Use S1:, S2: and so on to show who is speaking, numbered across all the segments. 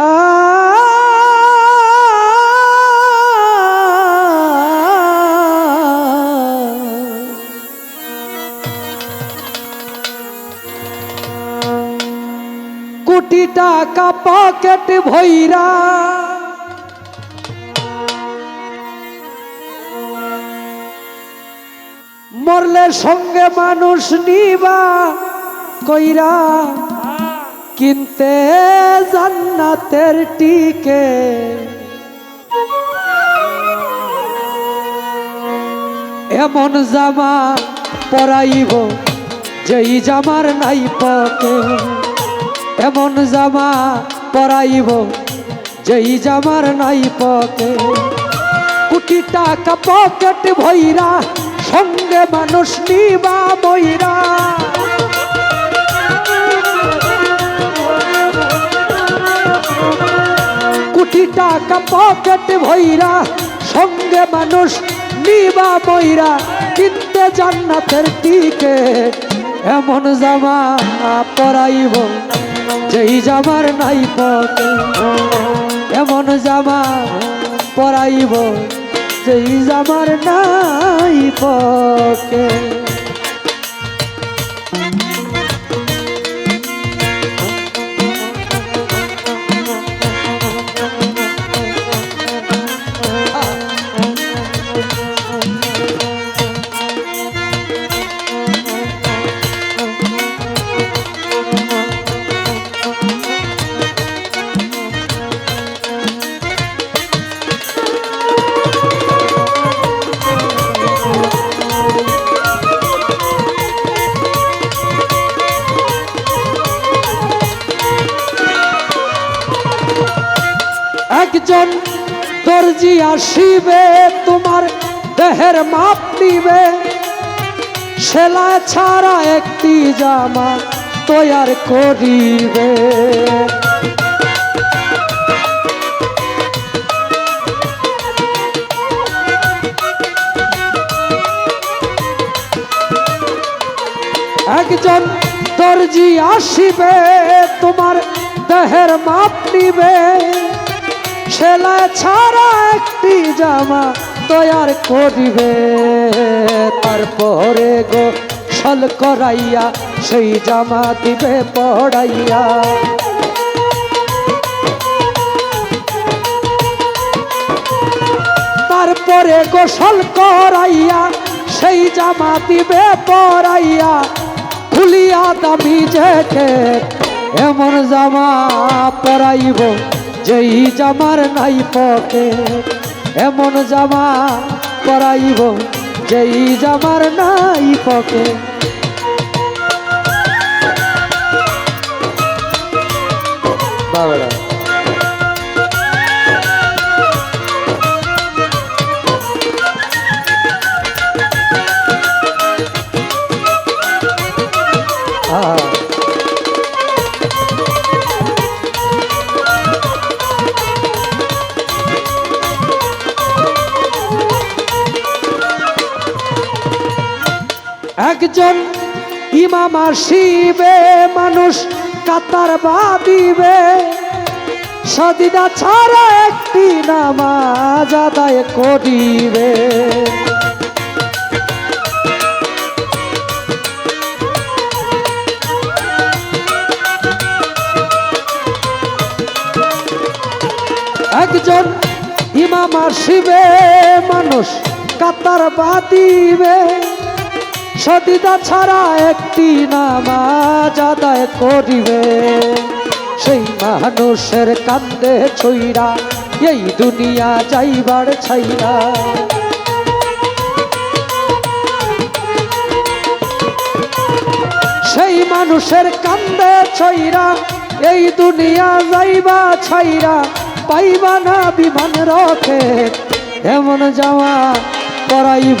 S1: কোটি টাকা পকেট ভৈরা। মরলে সঙ্গে মানুষ নিবা কইরা কিনতে জান্নাতের টিকে। এমন জামা পরাইব যেই জামার নাই পকে। এমন জামা পরাইব যেই জামার নাই পকে। কোটি টাকা পকেট ভৈরা সঙ্গে মানুষ নিবা বইরা কোটি টাকা পকেট ভৈরা সঙ্গে মানুষ নিবা বইরা কিনতে জান্নাতের টিকে এমন জামা পরাইব, যেই জামার নাই পকে এমন জামা পরাইব, যেই জামার নাই পকে একজন দর্জি আসিবে, তোমার দেহের মাপ নিবে। সেলা ছাড়া একটি জামা তৈয়ার করিবে। একজন দর্জি আসিবে, তোমার দেহের মাপ নিবে। ছেলে ছাড়া একটি জামা তৈয়ার করিবে। তারপরে গো সল করাইয়া সেই জামা দিবে পড়াইয়া। তারপরে গোসল করাইয়া সেই জামা দিবে পরাইয়া খুলিয়া দামি জ্যাকেট, এমন জামা পরাইব। যেই জামার নাই পকে এমন জামা পরাইব যেই জামার নাই পকে বাবারা একজন ইমাম আসিবে, মানুষ কাতার বাদিবে সদিদা ছাড়া একটি নামাজ আদায় করিবে। একজন ইমাম আসিবে, মানুষ কাতার বাদিবে সদিদা ছাড়া একটি নামাজ আদায় করিবে। সেই মানুষের কান্দে ছইরা, এই দুনিয়া যাইবার ছাইরা। সেই মানুষের কান্দে ছইরা, এই দুনিয়া যাইবা ছাইরা, পাইবা না বিমান রকে এমন জামা পরাইব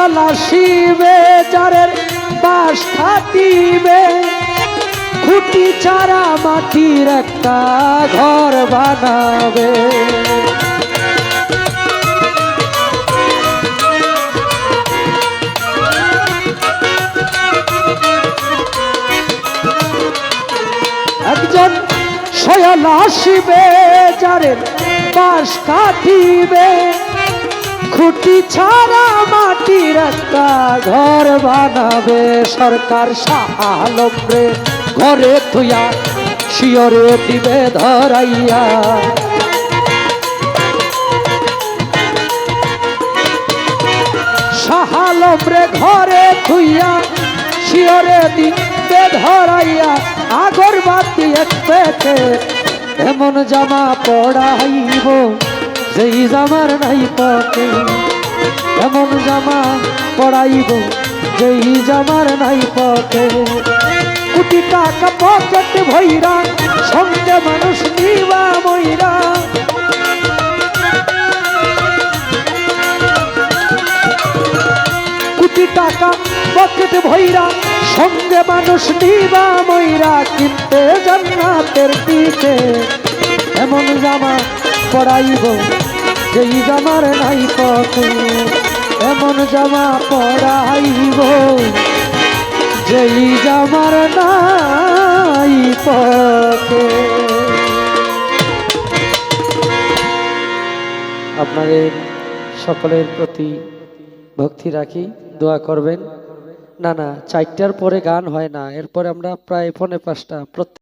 S1: শয়াল আসিবে যারের বাস খাটিবে খুঁটি চারা মাটির একটা ঘর বানাবে। একজন শয়াল আসিবে যারের বাস কাটিবে খুঁটি ছাড়া মাটির একটা ঘর বানাবে সরকার সাহালম্রে ঘরে থুয়া, শিয়রে দিবে ধরাইয়া। সাহালম্রে ঘরে থুইয়া শিয়রে দিবে ধরাইয়া। আগর বাতি এক পেটে এমন জামা পড়াইব। যেই জামার নাই পকে, এমন জামা পড়াইব, যেই জামার নাই পকে। কোটি টাকা পকেট ভৈরা সঙ্গে মানুষ নিবা ময়রা কোটি টাকা পকেট ভৈরা সঙ্গে মানুষ নিবা ময়রা কিনতে জান্নাতের দিকে। এমন জামা পড়াইব। যেই জামার নাই পকে এমন জামা পড়াইব। যেই জামার নাই পকে আপনাদের সকলের প্রতি ভক্তি রাখি, দোয়া করবেন। না না, চারটার পরে গান হয় না, এরপরে আমরা প্রায় পৌনে পাঁচটা, প্রত্যেক